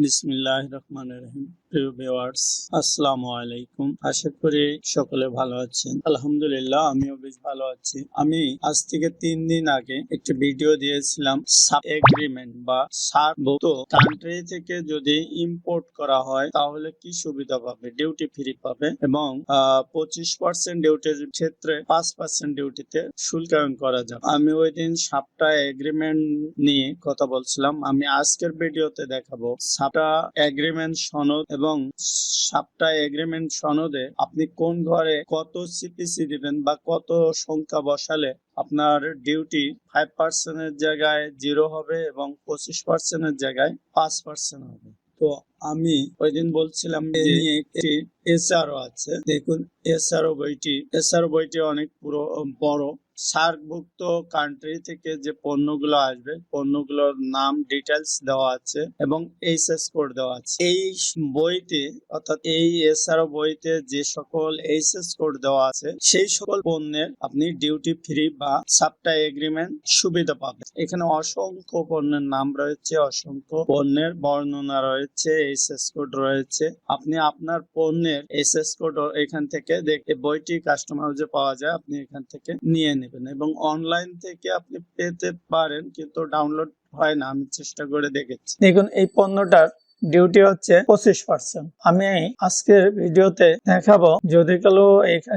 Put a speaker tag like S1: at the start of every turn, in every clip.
S1: বিসমিল্লাহ রহমান রহিম। আসসালামু আলাইকুম। আশা করি সকলে ভালো আছেন। আলহামদুলিল্লাহ, আমিও বেশ ভালো আছি। আমি আজ থেকে তিন দিন আগে একটি ভিডিও দিয়েছিলাম এগ্রিমেন্ট বা সার্কভুক্ত কান্ট্রি থেকে যদি ইম্পোর্ট করা হয়, তাহলে কি সুবিধা পাবে? ডিউটি ফ্রি পাবে এবং পঁচিশ পার্সেন্ট ডিউটির ক্ষেত্রে পাঁচ পার্সেন্ট ডিউটিতে শুল্কায়ন করা যাবে। আমি ওই দিন সাতটা এগ্রিমেন্ট নিয়ে কথা বলছিলাম। আমি আজকের ভিডিওতে দেখাবো সাতটা এগ্রিমেন্ট সনদ এবং সাতটা এগ্রিমেন্ট সনদে আপনি কোন ঘরে কত সিপিসি দিবেন বা কত সংখ্যা বসালে আপনার ডিউটি ফাইভ পার্সেন্টের জায়গায় জিরো হবে এবং পঁচিশ পার্সেন্টের জায়গায় পাঁচ পার্সেন্ট হবে। তো আমি ওই দিন বলছিলাম যে একটি এসআরও আছে। দেখুন এসআরও বইটি এসআরও বইটি অনেক পুরো বড়। সার্কভুক্ত কান্ট্রি থেকে যে পণ্যগুলো আসবে পণ্যগুলোর নাম ডিটেলস দেওয়া আছে এবং এইচএস কোড দেওয়া আছে। এই বইতে অর্থাৎ এই এসআরও বইতে যে সকল এইচএস কোড দেওয়া আছে সেই সকল পণ্যের আপনি ডিউটি ফ্রি বা সাপ্টাই এগ্রিমেন্ট সুবিধা পাবেন। এখানে অসংখ্য পণ্যের নাম রয়েছে অসংখ্য পণ্যের বর্ণনা রয়েছে এইচএস কোড রয়েছে। আপনি আপনার পণ্যের এসএস কোড এখান থেকে দেখে বইটি কাস্টমার যে পাওয়া যায়, আপনি এখান থেকে নিয়ে নেবেন এবং অনলাইন থেকে আপনি পেতে পারেন কিন্তু ডাউনলোড হয় না, আমি চেষ্টা করে দেখেছি। দেখুন, এই পণ্যটার ডিউটি হচ্ছে পঁচিশ পার্সেন্ট আমি আজকের ভিডিওতে দেখাবো যদি কালো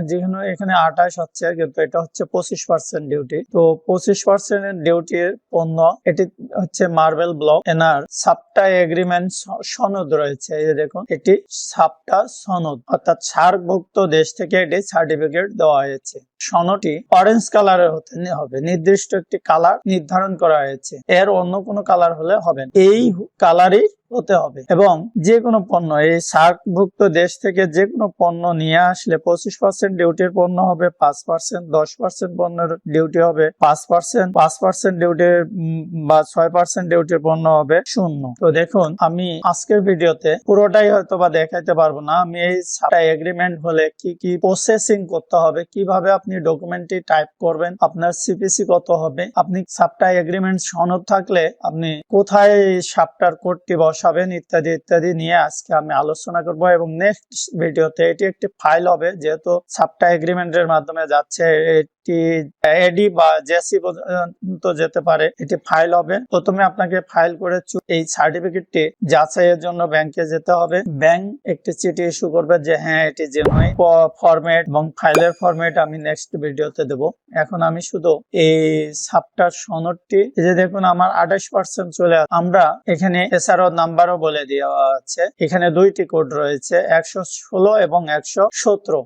S1: যেখানে, এখানে আঠাশ হচ্ছে, কিন্তু এটা হচ্ছে পঁচিশ পার্সেন্ট ডিউটি তো পঁচিশ পার্সেন্টের ডিউটির পণ্য, এটি হচ্ছে মার্বেল ব্লক এনার সাপটা এগ্রিমেন্ট সনদ রয়েছে, এই দেখুন, এটি সাপটা সনদ। অর্থাৎ সার্কভুক্ত দেশ থেকে এটি সার্টিফিকেট দেওয়া হয়েছে। সনটি অরেঞ্জ কালারের হতে হবে। নির্দিষ্ট একটি কালার নির্ধারণ করা হয়েছে। এর অন্য কোনো কালার হলে হবে এই কালারই হতে হবে। এবং যে কোনো পণ্য, এই সার্কভুক্ত দেশ থেকে যে কোনো পণ্য নিয়ে আসলে পঁচিশ পার্সেন্ট ডিউটির পণ্য হবে, পাঁচ পার্সেন্ট দশ পার্সেন্ট পণ্যের ডিউটি হবে, পাঁচ পার্সেন্ট পাঁচ পার্সেন্ট ডিউটির বা ছয় পার্সেন্ট ডিউটির পণ্য হবে শূন্য। তো দেখুন, আমি আজকের ভিডিওতে পুরোটাই হয়তো বা দেখাইতে পারব না। আমি এই এগ্রিমেন্ট হলে কি কি প্রসেসিং করতে হবে, কীভাবে আপনি ডকুমেন্টটি টাইপ করবেন, আপনার সিপিসি কত হবে, আপনি সাপটা এগ্রিমেন্ট সনদ থাকলে আপনি কোথায় সাপটার কোডটি বসাবেন ইত্যাদি ইত্যাদি নিয়ে আজকে আমি আলোচনা করব এবং নেক্সট ভিডিওতে এটি একটি ফাইল হবে, যেহেতু সাপটা এগ্রিমেন্টের মাধ্যমে যাচ্ছে এটি এডি বা জেসি পর্যন্ত যেতে পারে, এটি ফাইল হবে। প্রথমে আপনাকে ফাইল করে এই সার্টিফিকেটটি যাচাইয়ের জন্য ব্যাংকে যেতে হবে। ব্যাংক একটি চিঠি ইস্যু করবে যে হ্যাঁ এটি জেনুইন ফরম্যাট এবং ফাইলের ফরম্যাট আমি নেক্সট ভিডিওতে দেব। এখন আমি শুধু এই সাপটার সনদটি যে দেখুন, আমার আঠাশ পার্সেন্ট চলে আসে। আমরা এখানে এসআরও নাম্বারও বলে দেওয়া আছে। এখানে দুইটি কোড রয়েছে, একশো ষোলো এবং একশো সতেরো।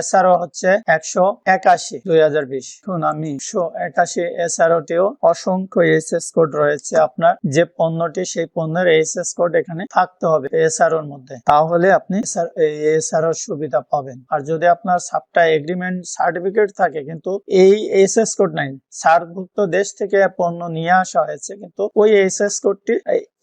S1: এসআরও হচ্ছে একশো একাশি, দুই হাজার বিশ। আমি মধ্যে। তাহলে আপনি এসআরও সুবিধা পাবেন। আর যদি আপনার সাপটা এগ্রিমেন্ট সার্টিফিকেট থাকে, কিন্তু এই এসএস কোড নাই সার্কভুক্ত দেশ থেকে পণ্য নিয়ে আসা হয়েছে, কিন্তু ওই এসএস কোডটি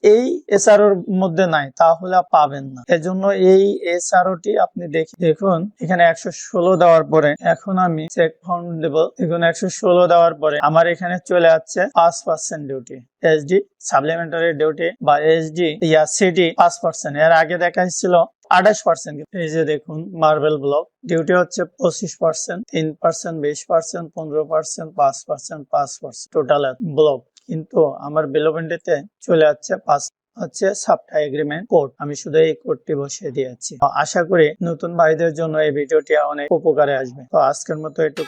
S1: এই এসআরওর মধ্যে নাই, তাহলে পাবেন না। এজন্য এই এসআরওটি আপনি দেখি, দেখুন, এখানে একশো ষোলো দেওয়ার পরে এখন আমি চেক ফর্ম দেব। দেখুন, একশো ষোলো দেওয়ার পরে আমার এখানে চলে যাচ্ছে পাঁচ percent duty SD supplementary duty বা এসডি ইয়া সিডি পাঁচ পার্সেন্ট এর আগে দেখা দেখাচ্ছিল আঠাশ পার্সেন্ট এই যে দেখুন মার্বেল ব্লক ডিউটি হচ্ছে পঁচিশ পার্সেন্ট তিন পার্সেন্ট বিশ পার্সেন্ট পনেরো পার্সেন্ট পাঁচ পার্সেন্ট পাঁচ পার্সেন্ট টোটাল ব্লক কিন্তু আমার বেলোভেন্ডিতে চলে যাচ্ছে পাঁচ হচ্ছে সাবটা এগ্রিমেন্ট কোড আমি শুধু এই কোডটি বসিয়ে দিয়েছি। আশা করি নতুন ভাইদের জন্য এই ভিডিওটি অনেক উপকারে আসবে। তো আজকের মতো একটু